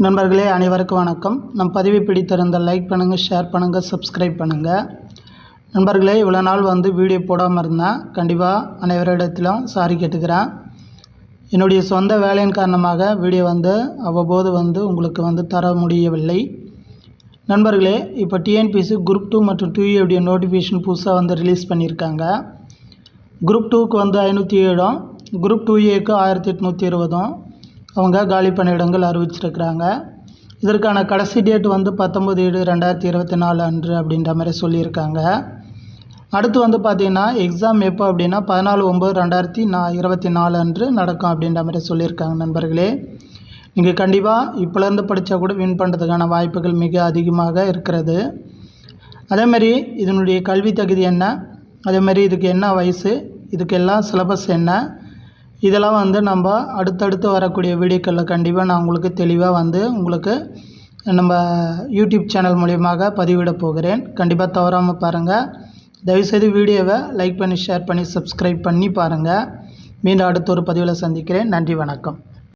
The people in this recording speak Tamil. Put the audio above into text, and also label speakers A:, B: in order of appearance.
A: நண்பர்களே அனைவருக்கும் வணக்கம். நம் பதிவு பிடித்திருந்த லைக் பண்ணுங்கள் ஷேர் பண்ணுங்கள் சப்ஸ்கிரைப் பண்ணுங்கள் நண்பர்களே இவ்வளோ நாள் வந்து வீடியோ போடாமல் இருந்தேன். கண்டிப்பாக அனைவரிடத்திலும் சாரி கேட்டுக்கிறேன். என்னுடைய சொந்த வேலையின் காரணமாக வீடியோ வந்து அவ்வப்போது வந்து உங்களுக்கு வந்து தர முடியவில்லை. நண்பர்களே இப்போ டிஎன்பிசி குரூப் டூ மற்றும் டூ உடைய நோட்டிஃபிகேஷன் புதுசாக வந்து ரிலீஸ் பண்ணியிருக்காங்க. குரூப் டூக்கு வந்து ஐநூற்றி ஏழும் குரூப் டூ ஏக்கு ஆயிரத்தி எட்நூற்றி இருபதும் அவங்க காலி பணியிடங்கள் அறிவிச்சிருக்கிறாங்க. இதற்கான கடைசி டேட் வந்து பத்தொம்பது ஏழு ரெண்டாயிரத்தி இருபத்தி நாலு அன்று அப்படின்ற மாதிரி சொல்லியிருக்காங்க. அடுத்து வந்து பார்த்திங்கன்னா எக்ஸாம் எப்போ அப்படின்னா பதினாலு ஒம்பது ரெண்டாயிரத்தி நா இருபத்தி நாலு அன்று நடக்கும் அப்படின்ற மாதிரி சொல்லியிருக்காங்க நண்பர்களே. நீங்கள் கண்டிப்பாக இப்போலேருந்து படித்தா கூட வின் பண்ணுறதுக்கான வாய்ப்புகள் மிக அதிகமாக இருக்கிறது. அதேமாதிரி இதனுடைய கல்வி தகுதி என்ன? அதேமாதிரி இதுக்கு என்ன வயசு? இதுக்கெல்லாம் சிலபஸ் என்ன? இதெல்லாம் வந்து நம்ம அடுத்தடுத்து வரக்கூடிய வீடியோக்களில் கண்டிப்பாக நான் உங்களுக்கு தெளிவாக வந்து உங்களுக்கு நம்ம யூடியூப் சேனல் மூலியமாக பதிவிட போகிறேன். கண்டிப்பாக தவறாமல் பாருங்கள் தயவுசெய்து வீடியோவை லைக் பண்ணி ஷேர் பண்ணி சப்ஸ்கிரைப் பண்ணி பாருங்கள் மீண்டும் அடுத்த ஒரு பதிவில் சந்திக்கிறேன். நன்றி வணக்கம்.